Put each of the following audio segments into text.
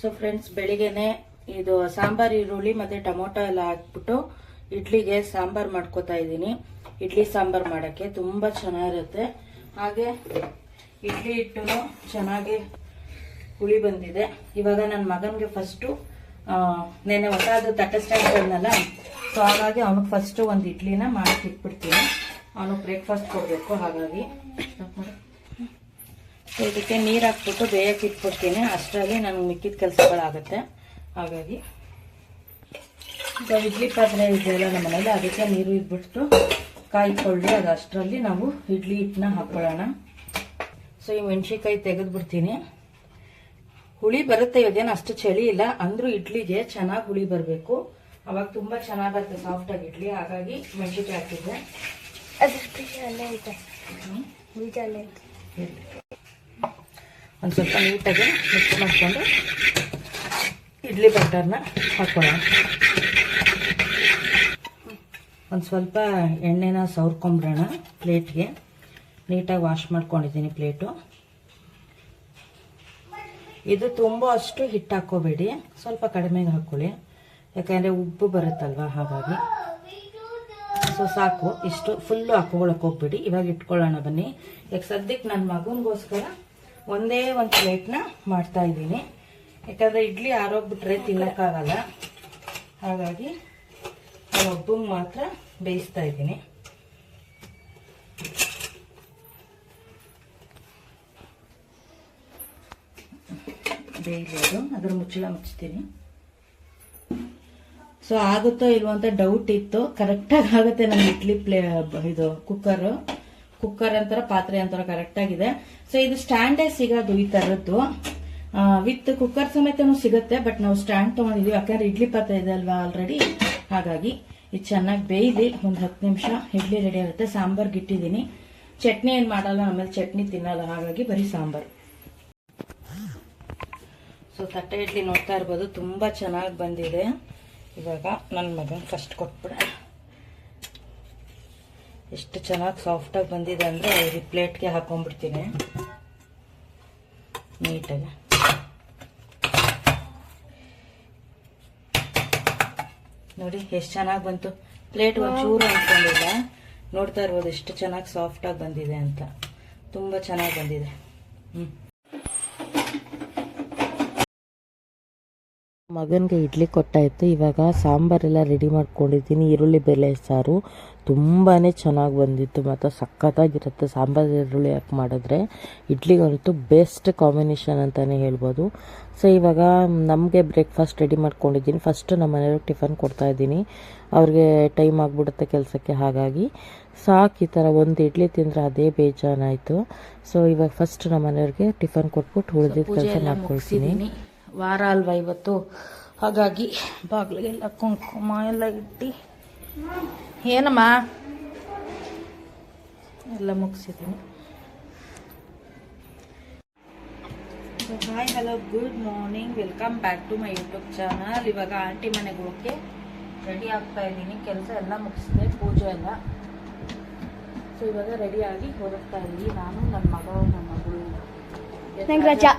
So friends ಬೆಳಿಗ್ಗೆನೆ ಇದು ಸಾಂಬಾರ್, ಈರುಳ್ಳಿ ಮತ್ತೆ ಟೊಮೊಟೊ ಎಲ್ಲ ಹಾಕ್ಬಿಟ್ಟು ಇಡ್ಲಿಗೆ ಸಾಂಬಾರ್ ಮಾಡ್ಕೋತಾ ಇದ್ದೀನಿ. ಇಡ್ಲಿ ಸಾಂಬಾರ್ ಮಾಡೋಕ್ಕೆ ತುಂಬ ಚೆನ್ನಾಗಿರುತ್ತೆ. ಹಾಗೆ ಇಡ್ಲಿ ಹಿಟ್ಟು ಚೆನ್ನಾಗಿ ಹುಳಿ ಬಂದಿದೆ. ಇವಾಗ ನನ್ನ ಮಗನಿಗೆ ಫಸ್ಟು ನೆನೆ ಹೊಸದು ತಟ್ಟೆ ಸ್ಟ್ಯಾಂಡ್ ಬಂದಲ್ಲ ಸೊ ಹಾಗಾಗಿ ಅವನಿಗೆ ಫಸ್ಟು ಒಂದು ಇಡ್ಲಿನ ಮಾಡಕ್ಕೆ ಇಟ್ಬಿಡ್ತೀನಿ. ಅವನಿಗೆ ಬ್ರೇಕ್ಫಾಸ್ಟ್ ಕೊಡಬೇಕು, ಹಾಗಾಗಿ. ಇದಕ್ಕೆ ನೀರು ಹಾಕ್ಬಿಟ್ಟು ಬೇಯಕ್ಕೆ ಇಟ್ಬಿಡ್ತೀನಿ ಅಷ್ಟರಲ್ಲಿ ನನಗೆ ಮಿಕ್ಕಿದ ಕೆಲಸಗಳಾಗುತ್ತೆ ಹಾಗಾಗಿ ಸೊ ಇಡ್ಲಿ ಪಾತ್ರೆ ಇದೆಯಲ್ಲ ನಮ್ಮ ಮನೇಲಿ ಅದಕ್ಕೆ ನೀರು ಇದ್ಬಿಟ್ಟು ಕಾಯ್ಕೊಳ್ಳಿ. ಅದು ಅಷ್ಟರಲ್ಲಿ ನಾವು ಇಡ್ಲಿ ಹಿಟ್ಟನ್ನ ಹಾಕ್ಕೊಳ್ಳೋಣ ಸೊ ಈ ಮೆಣಸಿನ್ಕಾಯಿ ತೆಗೆದ್ಬಿಡ್ತೀನಿ. ಹುಳಿ ಬರುತ್ತೆ ಇವಾಗೇನು ಅಷ್ಟು ಚಳಿ ಇಲ್ಲ. ಅಂದರೂ ಇಡ್ಲಿಗೆ ಚೆನ್ನಾಗಿ ಹುಳಿ ಬರಬೇಕು. ಅವಾಗ ತುಂಬ ಚೆನ್ನಾಗಿ ಬರುತ್ತೆ ಸಾಫ್ಟಾಗಿ ಇಡ್ಲಿ. ಹಾಗಾಗಿ ಮೆಣಸಿನ್ಕಾಯಿ ಹಾಕಿದ್ದೆ. ಬೀಜ ಅಲ್ಲೇ ಐತೆ. ಬೀಜ ಅಲ್ಲೇ ಐತೆ. ಒಂದು ಸ್ವಲ್ಪ ನೀಟಾಗಿ ಮಿಕ್ಸ್ ಮಾಡಿಕೊಂಡು ಇಡ್ಲಿ ಬಟರ್ನ ಹಾಕೊಳ್ಳೋಣ. ಒಂದು ಸ್ವಲ್ಪ ಎಣ್ಣೆನ ಸವರ್ಕೊಂಬಿಡೋಣ ಪ್ಲೇಟ್ಗೆ. ನೀಟಾಗಿ ವಾಶ್ ಮಾಡ್ಕೊಂಡಿದ್ದೀನಿ ಪ್ಲೇಟು. ಇದು ತುಂಬ ಅಷ್ಟು ಹಿಟ್ಟು ಹಾಕ್ಕೋಬೇಡಿ. ಸ್ವಲ್ಪ ಕಡಿಮೆಗೆ ಹಾಕ್ಕೊಳ್ಳಿ ಯಾಕೆಂದರೆ ಉಬ್ಬು ಬರುತ್ತಲ್ವ ಹಾಗಾಗಿ. ಸೊ ಸಾಕು. ಇಷ್ಟು ಫುಲ್ಲು ಹಾಕೊಳಕ್ಕೆ ಹೋಗ್ಬೇಡಿ. ಇವಾಗ ಇಟ್ಕೊಳ್ಳೋಣ ಬನ್ನಿ. ಯಾಕೆ ಸದ್ಯಕ್ಕೆ ನನ್ನ ಮಗನಿಗೋಸ್ಕರ ಒಂದೇ ಒಂದು ಪ್ಲೇಟ್ನ ಮಾಡ್ತಾ ಇದ್ದೀನಿ. ಯಾಕಂದರೆ ಇಡ್ಲಿ ಆರೋಗ್ಬಿಟ್ರೆ ತಿನ್ನೋಕ್ಕಾಗಲ್ಲ. ಹಾಗಾಗಿ ನಾನು ಮಾತ್ರ ಬೇಯಿಸ್ತಾ ಇದ್ದೀನಿ. ಬೇಯಲಿ ಅದು ಅದ್ರ ಮುಚ್ಚಳ ಮುಚ್ತೀನಿ. ಸೊ ಆಗುತ್ತೋ ಇಲ್ವೋ ಅಂತ ಡೌಟ್ ಇತ್ತು. ಕರೆಕ್ಟಾಗಿ ಆಗುತ್ತೆ ನಮ್ಮ ಇಡ್ಲಿ ಪ್ಲೇ, ಇದು ಕುಕ್ಕರ್ ಕುಕ್ಕರ್ ಅಂತಾರ ಪಾತ್ರೆ ಅಂತಾರ ಕರೆಕ್ಟಾಗಿದೆ ಸೊ ಇದು ಸ್ಟ್ಯಾಂಡೇ ಸಿಗೋದು ಈ ತರದ್ದು. ವಿತ್ ಕುಕ್ಕರ್ ಸಮೇತನೂ ಸಿಗುತ್ತೆ ಬಟ್ ನಾವು ಸ್ಟ್ಯಾಂಡ್ ತಗೊಂಡಿದೀವಿ. ಯಾಕಂದ್ರೆ ಇಡ್ಲಿ ಪಾತ್ರೆ ಇದೆ ಅಲ್ವಾ ಆಲ್ರೆಡಿ ಹಾಗಾಗಿ ಇದು ಚೆನ್ನಾಗಿ ಬೇಯ್ದಿ ಒಂದು ಹತ್ತು ನಿಮಿಷ ಇಡ್ಲಿ ರೆಡಿ ಆಗುತ್ತೆ. ಸಾಂಬಾರ್ ಇಟ್ಟಿದ್ದೀನಿ ಚಟ್ನಿ ಏನು ಮಾಡಲ್ಲ, ಆಮೇಲೆ ಚಟ್ನಿ ತಿನ್ನಲ್ಲ. ಹಾಗಾಗಿ ಬರೀ ಸಾಂಬಾರು. ಸೊ ತಟ್ಟೆ ಇಡ್ಲಿ ನೋಡ್ತಾ ಇರ್ಬೋದು. ತುಂಬ ಚೆನ್ನಾಗಿ ಬಂದಿದೆ. ಇವಾಗ ನನ್ನ ಮಗನ ಫಸ್ಟ್ ಕೊಟ್ಬಿಡ ಎಷ್ಟು ಚೆನ್ನಾಗಿ ಸಾಫ್ಟಾಗಿ ಬಂದಿದೆ ಅಂದರೆ ಈ ಪ್ಲೇಟ್ಗೆ ಹಾಕೊಂಡ್ಬಿಡ್ತೀನಿ. ನೀಟಾಗಿ ನೋಡಿ ಎಷ್ಟು ಚೆನ್ನಾಗಿ ಬಂತು. ಪ್ಲೇಟ್ ಒಂಚೂರು ಅಂದ್ಕೊಂಡಿಲ್ಲ ನೋಡ್ತಾ ಇರ್ಬೋದು ಎಷ್ಟು ಚೆನ್ನಾಗಿ ಸಾಫ್ಟಾಗಿ ಬಂದಿದೆ ಅಂತ. ತುಂಬ ಚೆನ್ನಾಗಿ ಬಂದಿದೆ. ಹ್ಞೂ ಮಗನಿಗೆ ಇಡ್ಲಿ ಕೊಟ್ಟಾಯಿತು. ಇವಾಗ ಸಾಂಬಾರೆಲ್ಲ ರೆಡಿ ಮಾಡ್ಕೊಂಡಿದ್ದೀನಿ. ಈರುಳ್ಳಿ ಬೆಲೆ ಸಾರು. ತುಂಬಾ ಚೆನ್ನಾಗಿ ಬಂದಿತ್ತು. ಮತ್ತು ಸಖತ್ತಾಗಿರುತ್ತೆ. ಸಾಂಬಾರು ಈರುಳ್ಳಿ ಯಾಕೆ ಮಾಡಿದ್ರೆ ಇಡ್ಲಿಗಂತೂ ಬೆಸ್ಟ್ ಕಾಂಬಿನೇಷನ್ ಅಂತಲೇ ಹೇಳ್ಬೋದು. ಸೊ ಇವಾಗ ನಮಗೆ ಬ್ರೇಕ್ಫಾಸ್ಟ್ ರೆಡಿ ಮಾಡ್ಕೊಂಡಿದ್ದೀನಿ. ಫಸ್ಟು ನಮ್ಮ ಮನೆಯವ್ರಿಗೆ ಟಿಫನ್ ಕೊಡ್ತಾಯಿದ್ದೀನಿ ಅವ್ರಿಗೆ ಟೈಮ್ ಆಗಿಬಿಡುತ್ತೆ ಕೆಲಸಕ್ಕೆ. ಹಾಗಾಗಿ ಸಾಕು ಈ ಥರ ಒಂದು ಇಡ್ಲಿ ತಿಂದರೆ ಅದೇ ಬೇಜಾನಾಯಿತು ಸೊ ಇವಾಗ ಫಸ್ಟ್ ನಮ್ಮ ಮನೆಯವ್ರಿಗೆ ಟಿಫನ್ ಕೊಟ್ಬಿಟ್ಟು ಉಳಿದಿದ್ದ ಕೆಲಸ ಮಾಡ್ಕೊಳ್ತೀನಿ. ವಾರ ಅಲ್ವಾ ಇವತ್ತು? ಹಾಗಾಗಿ ಬಾಗಿಲಿಗೆಲ್ಲ ಕುಂಕುಮ ಎಲ್ಲ ಇಟ್ಟು ಏನಮ್ಮ? ಎಲ್ಲ ಮುಗಿಸಿದ್ದೀನಿ. Hi hello good morning welcome back to my YouTube channel ಇವಾಗ ಆಂಟಿ ಮನೆಗೆ ಹೋಗಕ್ಕೆ ರೆಡಿ ಆಗ್ತಾ ಇದ್ದೀನಿ. ಕೆಲಸ ಎಲ್ಲ ಮುಗಿಸಿದೆ, ಪೂಜೆ ಎಲ್ಲ. ಸೊ ಇವಾಗ ರೆಡಿಯಾಗಿ ಹೊರಡ್ತಾ ಇದ್ದೀನಿ. ನಾನು, ನನ್ನ ಮಗ, ನನ್ನ ಮಗಳು. ರಜಾ.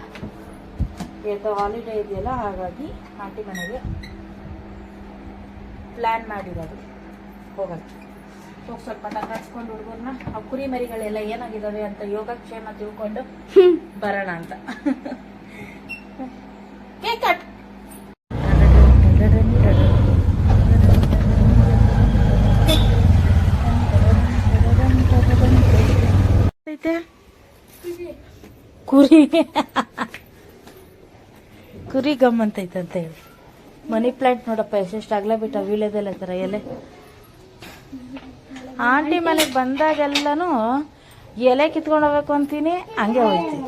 ಇವತ್ತು ಹಾಲಿಡೇ ಇದೆಯಲ್ಲ ಹಾಗಾಗಿ ಆಂಟಿ ಮನೆಗೆ ಪ್ಲ್ಯಾನ್ ಮಾಡಿರೋದು. ಹೋಗೋದು ಹೋಗಿ ಸ್ವಲ್ಪ ಟಕಾಸ್ಕೊಂಡು ಹುಡುಗರನ್ನ ಆ ಕುರಿ ಮರಿಗಳೆಲ್ಲ ಏನಾಗಿದ್ದಾವೆ ಅಂತ ಯೋಗಕ್ಷೇಮ ತಿಳ್ಕೊಂಡು ಬರೋಣ ಅಂತ. ಕೇಕ್ ಕುರಿ. ಕುರಿ ಗಮ್ ಅಂತ ಐತಂತ ಹೇಳಿ ಮನಿ ಪ್ಲಾಂಟ್ ನೋಡಪ್ಪ ಎಷ್ಟೆಷ್ಟು ಅಗ್ಲ ಬಿಟ್ಟ ವೀಳ್ಯದೆಲ್ಲ ಥರ ಎಲೆ. ಆಂಟಿ ಮನೆಗೆ ಬಂದಾಗೆಲ್ಲನೂ ಎಲೆ ಕಿತ್ಕೊಂಡು ಹೋಗ್ಬೇಕು ಅಂತೀನಿ ಹಂಗೆ ಹೋಗ್ತೀನಿ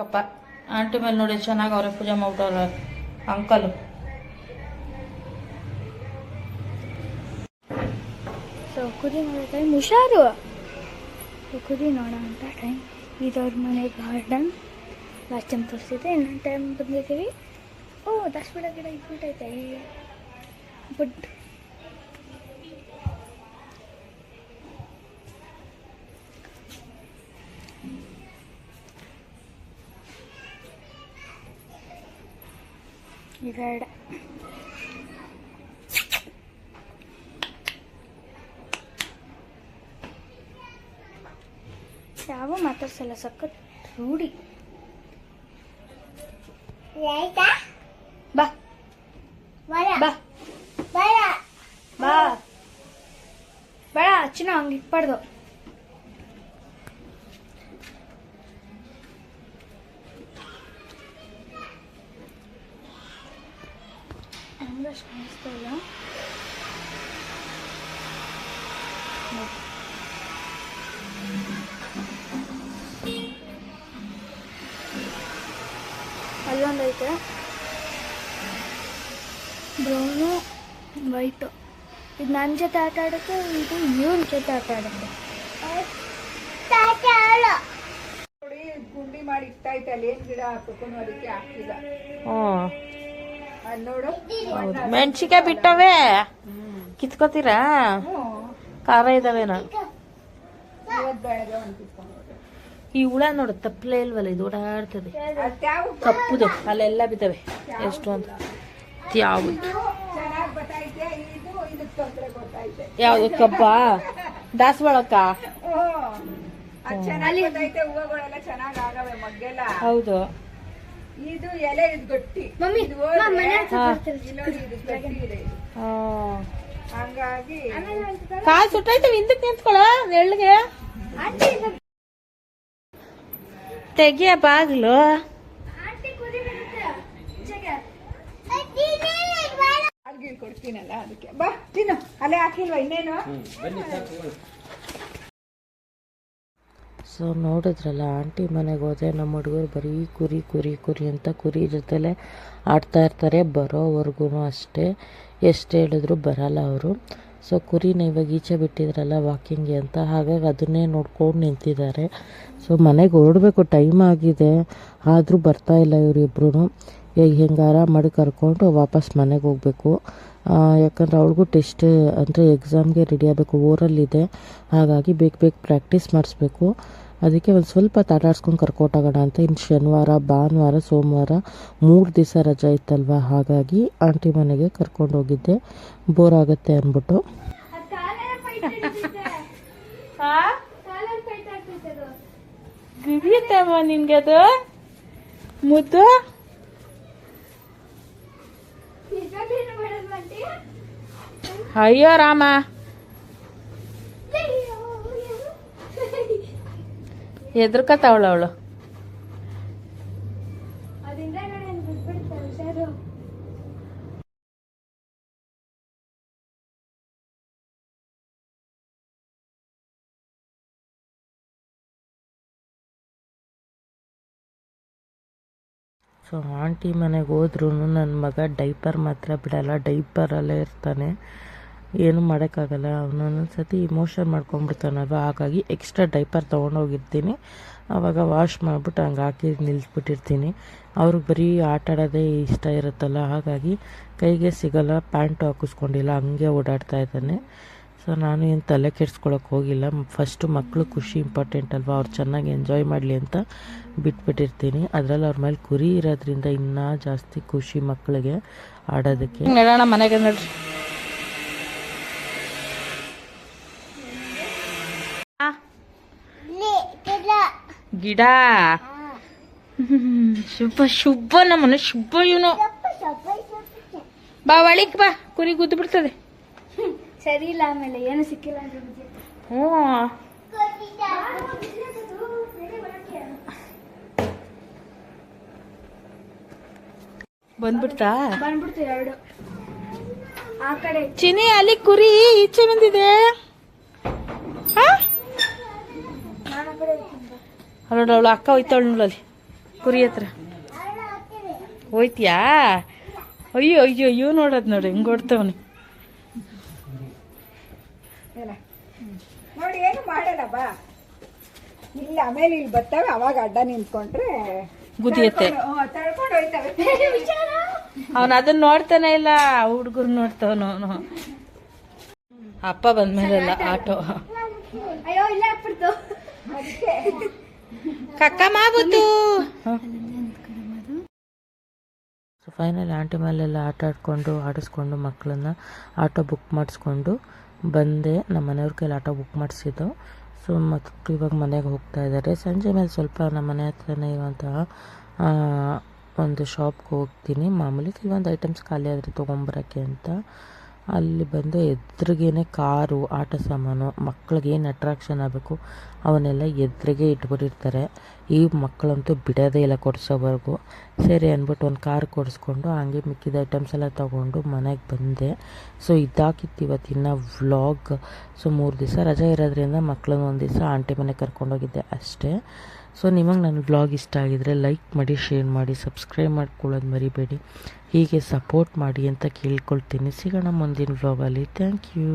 ಕಪ್ಪ ಆಂಟಿ ಮೇಲೆ ನೋಡಿ ಚೆನ್ನಾಗಿ ಅವ್ರೆ ಪೂಜೆ ಮಾಡ್ಬಿಟ್ಟವ್ರ ಅಂಕಲು. ಸೊ ಕುರಿ ನೋಡೋ ಟೈಮ್ ಹುಷಾರು. ಕುರಿ ನೋಡೋ ಅಂತ ಟೈಮ್ ಇದವ್ರ ಮನೆ ಗಾರ್ಡನ್ ಲಾಸ್ಟ್ ಟೈಮ್ ತೋರಿಸಿದೆ ಇನ್ನೊಂದು ಟೈಮ್ ಬಂದಿದ್ದೀವಿ ಓ ದಾಸವಾಳ ಗಿಡ ಇಟ್ಬಿಟ್ಟೈತೆ ಬಟ್ ಇವೆರಡು ಯಾವ ಎಲ್ಲ ಸಖತ್ ರೂಢಿ. ಬಾ. ಬಾ. ಬಾ. ಬೇಡ ಚಿನ್ನ ಹಂಗೆ ಇಟ್ಬಾರ್ದು ನಮ್ಗೆ ಅಷ್ಟು ಕಾಣಿಸ್ತಾ ಇಲ್ಲ ಅಲ್ಲೊಂದೈತೆ ಬ್ರೌನು ವೈಟು. ಇದು ನನ್ನ ಜೊತೆ ಆಟ ಆಡುತ್ತೆ ಇದು ಇವ್ರ ಜೊತೆ ಆಟ ಆಡುತ್ತೆ ಗುಂಡಿ ಮಾಡಿ ಇಡ್ತಾ ಅಲ್ಲಿ ಏನ್ ಗಿಡ ಹಾಕಬೇಕು ಅದಕ್ಕೆ ಹಾಕ್ತಿಲ್ಲ ಅದ್ ನೋಡು. ಮೆಣಸಿಕಾಯಿ ಬಿಟ್ಟವೆ. ಕಿತ್ಕೋತೀರಾ? ಖಾರ ಇದಾವೇನ. ಇವತ್ತು ಬೆಳಗ್ಗೆ ಒಂದು ಕಿತ್ಕೊಂಡು ಈ ಹುಳ ನೋಡು ತಪ್ಪಲೇ ಇಲ್ವಲ್ಲ ಇದು ಓಡಾಡ್ತದೆ. ಕಪ್ಪುದು ಅಲ್ಲೆಲ್ಲ ಬಿದ್ದಾವೆ. ಎಷ್ಟು ಅಂತ. ಯಾವುದು ಯಾವುದು ಕಬ್ಬ? ದಾಸವಾಳಕ್ಕ? ಹೌದು. ಇದು ಎಲೆ ಇದು ಗಟ್ಟಿ. ಹಂಗಾಗಿ ಕಾಲ್ ಸುಟ್ಟೈತೆ ಹಿಂದಕ್ಕೆ ನಿಂತ್ಕೊಳ ನೆಳ್ಳಿಗೆ ತೆಗಿಯ ಬಾಗ್ಲು. ಹಾಲ್ಗೀಲ್ ಕೊಡ್ತೀನಲ್ಲ ಅದಕ್ಕೆ. ಬಾ ತಿನ್ನು. ಅಲ್ಲೇ ಹಾಕಿಲ್ವಾ ಇನ್ನೇನು? ಸೊ ನೋಡಿದ್ರಲ್ಲ ಆಂಟಿ ಮನೆಗೆ ಹೋದ್ರೆ ನಮ್ಮ ಹುಡುಗರು ಬರೀ ಕುರಿ ಕುರಿ ಕುರಿ ಅಂತ ಕುರಿ ಜೊತೆಲೆ ಆಡ್ತಾ ಇರ್ತಾರೆ ಬರೋವರೆಗೂ ಅಷ್ಟೇ. ಎಷ್ಟು ಹೇಳಿದ್ರು ಬರಲ್ಲ ಅವರು. ಸೊ ಕುರಿನ ಇವಾಗ ಈಚೆ ಬಿಟ್ಟಿದ್ರಲ್ಲ ವಾಕಿಂಗ್ಗೆ ಅಂತ, ಹಾಗಾಗಿ ಅದನ್ನೇ ನೋಡ್ಕೊಂಡು ನಿಂತಿದ್ದಾರೆ. ಸೊ ಮನೆಗೆ ಹೊರಡಬೇಕು ಟೈಮ್ ಆಗಿದೆ. ಆದರೂ ಬರ್ತಾ ಇಲ್ಲ ಇವರಿಬ್ರು ಈಗ ಹೆಂಗೆ ಆರಾಮ ಮಾಡಿ ಕರ್ಕೊಂಡು ವಾಪಸ್ ಮನೆಗೆ ಹೋಗಬೇಕು. ಯಾಕಂದರೆ ಅವಳಿಗೂ ಟೆಸ್ಟ್ ಅಂದರೆ ಎಕ್ಸಾಮ್ಗೆ ರೆಡಿ ಆಗಬೇಕು ಓರಲ್ಲಿದೆ ಹಾಗಾಗಿ ಬೇಗ ಬೇಗ ಪ್ರಾಕ್ಟೀಸ್ ಮಾಡಿಸ್ಬೇಕು. ಅದಕ್ಕೆ ಒಂದು ಸ್ವಲ್ಪ ತಾಟಾಡ್ಸ್ಕೊಂಡು ಕರ್ಕೊಟ್ಟಾಗೋಣ ಅಂತ ಇನ್ನು ಶನಿವಾರ, ಭಾನುವಾರ, ಸೋಮವಾರ ಮೂರು ದಿವಸ ರಜೆ ಇತ್ತಲ್ವ? ಹಾಗಾಗಿ ಆಂಟಿ ಮನೆಗೆ ಕರ್ಕೊಂಡು ಹೋಗಿದ್ದೆ. ಬೋರ್ ಆಗುತ್ತೆ ಅಂದ್ಬಿಟ್ಟು. ನಿನ್ಗೆ ಅದು? ಮುದ್ದು? ಅಯ್ಯೋ ರಾಮ. ಎದ್ರಕತ್ತಾವಳ ಅವಳು ಸೊ ಆಂಟಿ ಮನೆಗೆ ಹೋದ್ರೂ ನನ್ನ ಮಗ ಡೈಪರ್ ಮಾತ್ರ ಬಿಡಲ್ಲ ಡೈಪರಲ್ಲೇ ಇರ್ತಾನೆ. ಏನು ಮಾಡೋಕ್ಕಾಗಲ್ಲ. ಅವನೊಂದೊಂದು ಸತಿ ಇಮೋಷನ್ ಮಾಡ್ಕೊಂಡ್ಬಿಡ್ತಾನಲ್ವ ಹಾಗಾಗಿ ಎಕ್ಸ್ಟ್ರಾ ಡೈಪರ್ ತೊಗೊಂಡೋಗಿರ್ತೀನಿ. ಆವಾಗ ವಾಶ್ ಮಾಡಿಬಿಟ್ಟು ಹಂಗೆ ಹಾಕಿ ನಿಲ್ಲಿಸ್ಬಿಟ್ಟಿರ್ತೀನಿ ಅವ್ರಿಗೆ ಬರೀ ಆಟ ಆಡೋದೇ ಇಷ್ಟ ಇರುತ್ತಲ್ಲ. ಹಾಗಾಗಿ ಕೈಗೆ ಸಿಗಲ್ಲ ಪ್ಯಾಂಟು ಹಾಕಿಸ್ಕೊಂಡಿಲ್ಲ, ಹಂಗೆ ಓಡಾಡ್ತಾ ಇದ್ದಾನೆ. ಸೊ ನಾನು ಏನು ತಲೆ ಕೆಡ್ಸ್ಕೊಳಕ್ಕೆ ಹೋಗಿಲ್ಲ. ಫಸ್ಟು ಮಕ್ಕಳು ಖುಷಿ ಇಂಪಾರ್ಟೆಂಟ್ ಅಲ್ವಾ? ಅವ್ರು ಚೆನ್ನಾಗಿ ಎಂಜಾಯ್ ಮಾಡಲಿ ಅಂತ ಬಿಟ್ಬಿಟ್ಟಿರ್ತೀನಿ. ಅದರಲ್ಲಿ ಅವ್ರ ಮೇಲೆ ಕುರಿ ಇರೋದ್ರಿಂದ ಇನ್ನೂ ಜಾಸ್ತಿ ಖುಷಿ ಮಕ್ಕಳಿಗೆ ಆಡೋದಕ್ಕೆ. ಮನೆಗೆ ಗಿಡ. ಶುಭ ಶುಭ ನಮ್ಮನೆ ಶುಭ ಇವನು. ಬಾ ಒಳಿಕ್ ಬಾ. ಕುರಿ ಗುದ್ದು ಬಿಡ್ತದೆ. ಸರಿ ಇಲ್ಲ ಆಮೇಲೆ ಏನು ಸಿಕ್ಕಿಲ್ಲ. ಹ್ಞೂ. ಬಂದ್ಬಿಡ್ತಾ? ಬಂದ್ಬಿಡ್ತು ಎರಡು. ಆ ಕಡೆ. ಚಿನಿ ಅಲ್ಲಿ ಕುರಿ ಈಚೆ ಬಂದಿದೆ ಹಾ ನಾನು ಆ ಕಡೆ ಹೋಗ್ತೀನಿ ಬಾ. ನೋಡು ಅವಳು ಅಕ್ಕ ಹೋಯ್ತಾಳು ನೋಡಲ್ಲಿ ಕುರಿ ಹತ್ರ. ಹೋಯ್ತಿಯಾ? ಅಯ್ಯೋ ಅಯ್ಯೋ ಅಯ್ಯೋ ನೋಡೋದು ನೋಡಿ ಹಿಂಗೆ ಹೊಡ್ತವನು ಏನ? ನೋಡಿ ಏನು ಮಾಡಲ್ಲ ಬಾ. ಇಲ್ಲ ಆಮೇಲೆ ಇಲ್ಲಿ ಬರ್ತವೆ ಅವಾಗ ಅಡ್ಡ ನಿಂತ್ಕೊಂಡ್ರೆ ಗುದಿಯತ್ತೆ. ತಳ್ಕೊಂಡು ಹೋಯ್ತವೆ. ಅವನು ಅದನ್ನ ನೋಡ್ತಾನೆ ಇಲ್ಲ ಹುಡುಗರು ನೋಡ್ತಾವನು ಅವನು. ಅಪ್ಪ ಬಂದ್ಮೇಲೆಲ್ಲ ಆಟೋ. ಅಯ್ಯೋ ಇಲ್ಲ ಹಾಕ್ಬಿಡ್ತು ಅದಕ್ಕೆ ಸೊ ಫೈನಲ್ ಆಂಟಿ ಮೇಲೆಲ್ಲ ಆಟ ಆಡ್ಕೊಂಡು, ಆಡಿಸ್ಕೊಂಡು ಮಕ್ಕಳನ್ನ ಆಟೋ ಬುಕ್ ಮಾಡಿಸ್ಕೊಂಡು ಬಂದೆ. ನಮ್ಮ ಮನೆಯವ್ರ ಕೈಲಿ ಆಟೋ ಬುಕ್ ಮಾಡಿಸಿದ್ದು. ಸೊ ಮಕ್ಕಳು ಇವಾಗ ಮನೆಗೆ ಹೋಗ್ತಾ ಇದ್ದಾರೆ ಸಂಜೆ ಮೇಲೆ ಸ್ವಲ್ಪ ನಮ್ಮ ಮನೆ ಹತ್ರನೇ ಇರುವಂತಹ ಒಂದು ಶಾಪ್ಗೆ ಹೋಗ್ತೀನಿ. ಮಾಮೂಲಿ ಕೆಲವೊಂದು ಐಟಮ್ಸ್ ಖಾಲಿ ಆದರೆ ತೊಗೊಂಬರೋಕ್ಕೆ ಅಂತ. ಅಲ್ಲಿ ಬಂದು ಎದುರಿಗೇನೆ ಕಾರು, ಆಟ ಸಾಮಾನು, ಮಕ್ಳಿಗೆ ಏನು ಅಟ್ರಾಕ್ಷನ್ ಆಗಬೇಕು, ಅವನ್ನೆಲ್ಲ ಎದುರಿಗೆ ಇಟ್ಬಿಟ್ಟಿರ್ತಾರೆ. ಈ ಮಕ್ಕಳಂತೂ ಬಿಡೋದೇ ಇಲ್ಲ ಕೊಡ್ಸೋವರೆಗೂ. ಸರಿ ಅಂದ್ಬಿಟ್ಟು ಒಂದು ಕಾರ್ ಕೊಡಿಸ್ಕೊಂಡು ಹಂಗೆ ಮಿಕ್ಕಿದ ಐಟಮ್ಸ್ ಎಲ್ಲ ತೊಗೊಂಡು ಮನೆಗೆ ಬಂದೆ. ಸೊ ಇದಾಕಿತ್ತು ಇವತ್ತಿನ ವ್ಲಾಗ್ ಸೊ ಮೂರು ದಿವಸ ರಜೆ ಇರೋದ್ರಿಂದ ಮಕ್ಕಳನ್ನ ಒಂದು ದಿವಸ ಆಂಟಿ ಮನೆ ಕರ್ಕೊಂಡೋಗಿದ್ದೆ ಅಷ್ಟೇ. ಸೊ ನಿಮಗೆ ನನ್ನ ವ್ಲಾಗ್ ಇಷ್ಟ ಆಗಿದ್ರೆ ಲೈಕ್ ಮಾಡಿ ಶೇರ್ ಮಾಡಿ ಸಬ್ಸ್ಕ್ರೈಬ್ ಮಾಡ್ಕೊಳ್ಳೋದು ಮರಿಬೇಡಿ. ಹೀಗೆ ಸಪೋರ್ಟ್ ಮಾಡಿ ಅಂತ ಕೇಳ್ಕೊಳ್ತೀನಿ. ಸಿಗೋಣ ಮುಂದಿನ ವ್ಲಾಗಲ್ಲಿ ಥ್ಯಾಂಕ್ ಯು